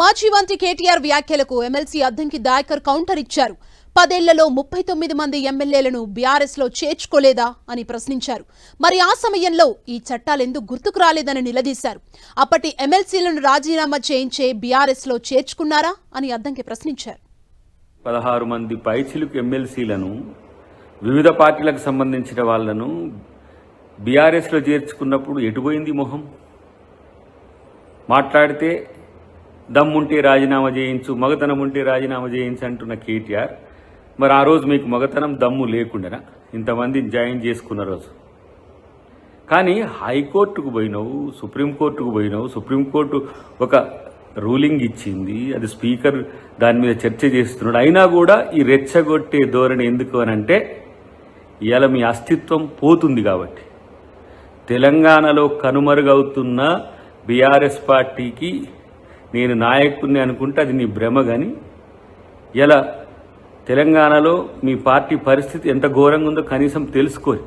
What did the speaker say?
మాజీ మంత్రి కేటీఆర్ వ్యాఖ్యలకు ఎమ్మెల్సీ అద్దంకి దాయకర్ కౌంటర్ ఇచ్చారు. పదేళ్ళలో ముప్పై తొమ్మిది మంది ఎమ్మెల్యేలను బీఆర్ఎస్లో చేర్చుకోలేదా అని ప్రశ్నించారు. మరి ఆ సమయంలో ఈ చట్టాలెందుకు గుర్తుకు రాలేదని నిలదీశారు. అప్పటి ఎమ్మెల్సీలను రాజీనామా చేయించే బీఆర్ఎస్లో చేర్చుకున్నారా అని అద్దంకి ప్రశ్నించారు. పదహారు మంది పైచిలుకు ఎమ్మెల్సీలను వివిధ పార్టీలకు సంబంధించిన వాళ్ళను బీఆర్ఎస్లో చేర్చుకున్నప్పుడు ఎటుపోయింది మొహం? మాట్లాడితే దమ్ముంటే రాజీనామా చేయించు మగతనం ఉంటే రాజీనామా చేయించు అంటున్న కేటీఆర్. మరి ఆ రోజు మీకు మగతనం దమ్ము లేకుండానా? ఇంతమందిని జాయిన్ చేసుకున్న రోజు. కానీ హైకోర్టుకు పోయినావు సుప్రీంకోర్టుకు పోయినావు సుప్రీంకోర్టు ఒక రూలింగ్ ఇచ్చింది. అది స్పీకర్ దాని మీద చర్చ చేస్తున్నాడు. అయినా కూడా ఈ రెచ్చగొట్టే ధోరణి ఎందుకు అని అంటే ఇవాళ మీ అస్తిత్వం పోతుంది కాబట్టి. తెలంగాణలో కనుమరుగవుతున్న బీఆర్ఎస్ పార్టీకి నేను నాయకుడిని అనుకుంటే అది నీ భ్రమ కానీ ఎలా? తెలంగాణలో మీ పార్టీ పరిస్థితి ఎంత ఘోరంగా ఉందో కనీసం తెలుసుకోరు